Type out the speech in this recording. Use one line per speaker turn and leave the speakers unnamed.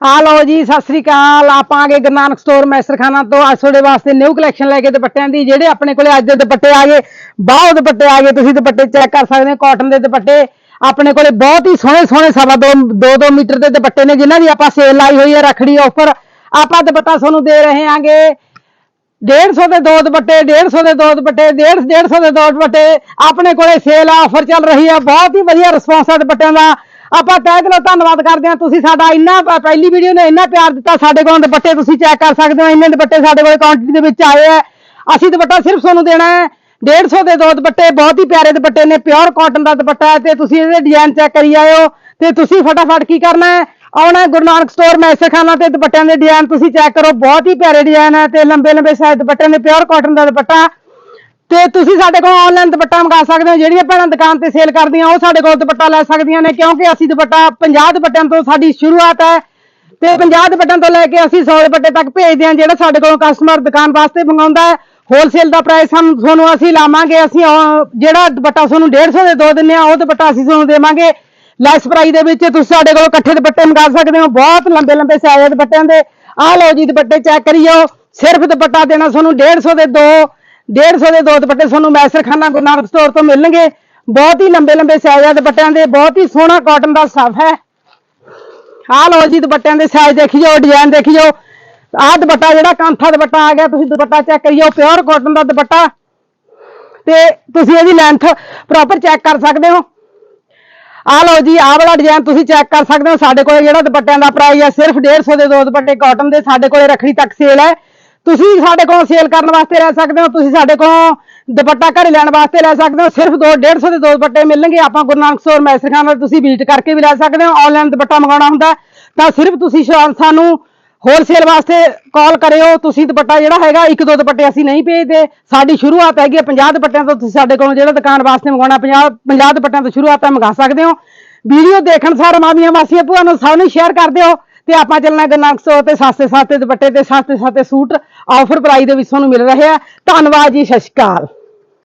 ਆ ਲਓ ਜੀ, ਸਤਿ ਸ੍ਰੀ ਅਕਾਲ। ਆਪਾਂ ਆ ਗਏ ਗੁਰੂ ਨਾਨਕ ਸਟੋਰ ਮੈਸਰਖਾਨਾ ਤੋਂ। ਅੱਜ ਤੁਹਾਡੇ ਵਾਸਤੇ ਨਿਊ ਕਲੈਕਸ਼ਨ ਲੈ ਕੇ ਦੁਪੱਟਿਆਂ ਦੀ, ਜਿਹੜੇ ਆਪਣੇ ਕੋਲੇ ਅੱਜ ਦੇ ਦੁਪੱਟੇ ਆ ਗਏ, ਬਹੁਤ ਦੁਪੱਟੇ ਆ ਗਏ। ਤੁਸੀਂ ਦੁਪੱਟੇ ਚੈੱਕ ਕਰ ਸਕਦੇ ਹੋ ਕਾਟਨ ਦੇ ਦੁਪੱਟੇ। ਆਪਣੇ ਕੋਲੇ ਬਹੁਤ ਹੀ ਸੋਹਣੇ ਸੋਹਣੇ ਸਵਾ ਦੋ ਦੋ ਦੋ ਮੀਟਰ ਦੇ ਦੁਪੱਟੇ ਨੇ, ਜਿਨ੍ਹਾਂ ਦੀ ਆਪਾਂ ਸੇਲ ਲਾਈ ਹੋਈ ਹੈ ਰੱਖੜੀ ਆਫਰ ਆਪਾਂ ਦੁਪੱਟਾ ਤੁਹਾਨੂੰ ਦੇ ਰਹੇ ਹਾਂਗੇ। 150 ਦੇ ਦੋ ਦੁਪੱਟੇ 150 ਦੇ ਦੋ ਦੁਪੱਟੇ 150 150 ਦੇ ਦੋ ਦੁਪੱਟੇ। ਆਪਣੇ ਕੋਲੇ ਸੇਲ ਆਫਰ ਚੱਲ ਰਹੀ ਆ। ਬਹੁਤ ਹੀ ਵਧੀਆ ਰਿਸਪੌਂਸ ਆ ਦੁਪੱਟਿਆਂ ਦਾ। ਆਪਾਂ ਤਹਿ ਦਿਲੋਂ ਧੰਨਵਾਦ ਕਰਦੇ ਹਾਂ। ਤੁਸੀਂ ਸਾਡਾ ਇੰਨਾ ਪ- ਪਹਿਲੀ ਵੀਡੀਓ ਨੇ ਇੰਨਾ ਪਿਆਰ ਦਿੱਤਾ ਸਾਡੇ ਕੋਲੋਂ, ਦੁਪੱਟੇ ਤੁਸੀਂ ਚੈੱਕ ਕਰ ਸਕਦੇ ਹੋ। ਇੰਨੇ ਦੁਪੱਟੇ ਸਾਡੇ ਕੋਲ ਕੁਆਂਟੀਟੀ ਦੇ ਵਿੱਚ ਆਏ ਆ। ਅਸੀਂ ਦੁਪੱਟਾ ਸਿਰਫ ਤੁਹਾਨੂੰ ਦੇਣਾ ਹੈ। 150 ਦੇ ਦੋ ਦੁਪੱਟੇ, ਬਹੁਤ ਹੀ ਪਿਆਰੇ ਦੁਪੱਟੇ ਨੇ। ਪਿਓਰ ਕਾਟਨ ਦਾ ਦੁਪੱਟਾ ਹੈ ਤੇ ਤੁਸੀਂ ਇਹਦੇ ਡਿਜ਼ਾਈਨ ਚੈੱਕ ਕਰੀ ਆਇਓ ਤੇ ਤੁਸੀਂ ਫਟਾਫਟ ਕੀ ਕਰਨਾ ਹੈ? ਆਉਣਾ ਹੈ ਗੁਰੂ ਨਾਨਕ ਸਟੋਰ ਮੈਸੇਖਾਨਾ ਤੇ ਦੁਪੱਟਿਆਂ ਦੇ ਡਿਜ਼ਾਈਨ ਤੁਸੀਂ ਚੈੱਕ ਕਰੋ। ਬਹੁਤ ਹੀ ਪਿਆਰੇ ਡਿਜ਼ਾਈਨ ਹੈ ਤੇ ਲੰਬੇ ਲੰਬੇ ਸਾਈਜ਼ ਦੁਪੱਟਿਆਂ ਨੇ ਪਿਓਰ ਕਾਟਨ ਦਾ ਦੁਪੱਟਾ। ਤੇ ਤੁਸੀਂ ਸਾਡੇ ਕੋਲ ਆਨਲਾਈਨ ਦੁਪੱਟਾ ਮੰਗਾ ਸਕਦੇ ਹੋ, ਜਿਹੜੀਆਂ ਭੈਣਾਂ ਦੁਕਾਨ ਤੇ ਸੇਲ ਕਰਦੀਆਂ, ਉਹ ਸਾਡੇ ਕੋਲ ਦੁਪੱਟਾ ਲੈ ਸਕਦੀਆਂ ਨੇ, ਕਿਉਂਕਿ ਅਸੀਂ ਦੁਪੱਟਾ 50 ਦੁਪੱਟਿਆਂ ਤੋਂ ਸਾਡੀ ਸ਼ੁਰੂਆਤ ਹੈ ਤੇ 50 ਦੁਪੱਟਿਆਂ ਤੋਂ ਲੈ ਕੇ ਅਸੀਂ 100 ਦੁਪੱਟੇ ਤੱਕ ਭੇਜਦੇ ਹਾਂ, ਜਿਹੜਾ ਸਾਡੇ ਕੋਲੋਂ ਕਸਟਮਰ ਦੁਕਾਨ ਵਾਸਤੇ ਮੰਗਾਉਂਦਾ ਹੈ। ਹੋਲਸੇਲ ਦਾ ਪ੍ਰਾਈਸ ਹਮ ਤੁਹਾਨੂੰ ਅਸੀਂ ਲਾਵਾਂਗੇ, ਅਸੀਂ ਜਿਹੜਾ ਦੁਪੱਟਾ ਤੁਹਾਨੂੰ 150 ਦੇ ਦੋ ਦਿੰਨੇ ਆ ਉਹ ਦੁਪੱਟਾ ਅਸੀਂ ਤੁਹਾਨੂੰ ਦੇਵਾਂਗੇ। ਲੈਸ ਪ੍ਰਾਈਸ ਦੇ ਵਿੱਚ ਤੁਸੀਂ ਸਾਡੇ ਕੋਲ ਇਕੱਠੇ ਦੁਪੱਟੇ ਮੰਗਾ ਸਕਦੇ ਹੋ, ਬਹੁਤ ਲੰਬੇ ਲੰਬੇ ਸਾਈਜ਼ ਦੁਪੱਟਿਆਂ ਦੇ। ਆਹ ਲਓ ਜੀ ਦੁਪੱਟੇ ਚੈੱਕ ਕਰਿਓ, ਸਿਰਫ ਦੁਪੱਟਾ ਦੇਣਾ ਤੁਹਾਨੂੰ 150 ਦੇ ਦੋ। 150 ਦੇ ਦੋ ਦੁਪੱਟੇ ਤੁਹਾਨੂੰ ਮੈਸਰਖਾਨਾ ਗੁਰੂ ਨਾਨਕ ਸਟੋਰ ਤੋਂ ਮਿਲਣਗੇ। ਬਹੁਤ ਹੀ ਲੰਬੇ ਲੰਬੇ ਸਾਈਜ਼ ਆ ਦੁਪੱਟਿਆਂ ਦੇ, ਬਹੁਤ ਹੀ ਸੋਹਣਾ ਕਾਟਨ ਦਾ ਸਫ ਹੈ। ਆਹ ਲਓ ਜੀ ਦੁਪੱਟਿਆਂ ਦੇ ਸਾਈਜ਼ ਦੇਖੀ ਦੇਖਿਓ ਡਿਜ਼ਾਈਨ ਜਾਓ। ਆਹ ਦੁਪੱਟਾ ਜਿਹੜਾ ਕਾਂਥਾ ਦੁਪੱਟਾ ਆ ਗਿਆ, ਤੁਸੀਂ ਦੁਪੱਟਾ ਚੈੱਕ ਕਰਿਓ ਪਿਓਰ ਕਾਟਨ ਦਾ ਦੁਪੱਟਾ। ਤੇ ਤੁਸੀਂ ਇਹਦੀ ਲੈਂਥ ਪ੍ਰੋਪਰ ਚੈੱਕ ਕਰ ਸਕਦੇ ਹੋ। ਆਹ ਲਓ ਜੀ, ਆਹ ਵਾਲਾ ਡਿਜ਼ਾਈਨ ਤੁਸੀਂ ਚੈੱਕ ਕਰ ਸਕਦੇ ਹੋ। ਸਾਡੇ ਕੋਲ ਜਿਹੜਾ ਦੁਪੱਟਿਆਂ ਦਾ ਪ੍ਰਾਈਸ ਹੈ ਸਿਰਫ 150 ਦੇ ਦੋ ਦੁਪੱਟੇ ਕਾਟਨ ਦੇ ਸਾਡੇ ਕੋਲੇ ਰੱਖੜੀ ਤੱਕ ਸੇਲ ਹੈ। ਤੁਸੀਂ ਸਾਡੇ ਕੋਲ ਸੇਲ ਕਰਨ ਵਾਸਤੇ ਲੈ ਸਕਦੇ ਹੋ, ਤੁਸੀਂ ਸਾਡੇ ਕੋਲ ਦੁਪੱਟਾ ਘਰੇ ਲੈਣ ਵਾਸਤੇ ਲੈ ਸਕਦੇ ਹੋ, ਸਿਰਫ ਦੋ 150 ਦੇ ਦੋ ਦੁਪੱਟੇ ਮਿਲਣਗੇ, ਆਪਾਂ ਗੁਰੂ ਨਾਨਕ ਸਟੋਰ ਨਾਲ ਤੁਸੀਂ ਵਿਜ਼ਿਟ ਕਰਕੇ ਵੀ ਲੈ ਸਕਦੇ ਹੋ ਆਨਲਾਈਨ ਦੁਪੱਟਾ ਮੰਗਾਉਣਾ ਹੁੰਦਾ, ਤਾਂ ਸਿਰਫ ਤੁਸੀਂ ਸ਼ਾ- ਸਾਨੂੰ ਹੋਲਸੇਲ ਵਾਸਤੇ ਕਾਲ ਕਰਿਓ, ਤੁਸੀਂ ਦੁਪੱਟਾ ਜਿਹੜਾ ਹੈਗਾ, ਇੱਕ ਦੋ ਦੁਪੱਟੇ ਅਸੀਂ ਨਹੀਂ ਭੇਜਦੇ, ਸਾਡੀ ਸ਼ੁਰੂਆਤ ਹੈਗੀ ਹੈ 50 ਦੁਪੱਟਿਆਂ ਤੋਂ, ਤੁਸੀਂ ਸਾਡੇ ਕੋਲੋਂ ਜਿਹੜਾ ਦੁਕਾਨ ਵਾਸਤੇ ਮੰਗਾਉਣਾ 50 50 ਦੁਪੱਟਿਆਂ ਤੋਂ ਸ਼ੁਰੂਆਤ ਹੈ, ਮੰਗਾ ਸਕਦੇ ਹੋ। ਵੀਡੀਓ ਦੇਖਣ ਸਾਰ ਮਾਮੀਆਂ ਵਾਸੀਆਂ ਭੂਆ ਨੂੰ ਸਭ ਨੂੰ ਸ਼ੇਅਰ ਕਰ ਦਿਓ ਤੇ ਆਪਾਂ ਚੱਲਣਾ ਗੁਰਨਾਨਕ ਸਟੋਰ ਤੇ ਸਸਤੇ ਸਸਤੇ ਦੁਪੱਟੇ ਤੇ ਸਸਤੇ ਸਸਤੇ ਸੂਟ ਆਫਰ ਪ੍ਰਾਈਸ ਦੇ ਵਿੱਚ ਤੁਹਾਨੂੰ ਮਿਲ ਰਹੇ ਆ। ਧੰਨਵਾਦ ਜੀ, ਸਤਿ ਸ਼੍ਰੀ ਅਕਾਲ।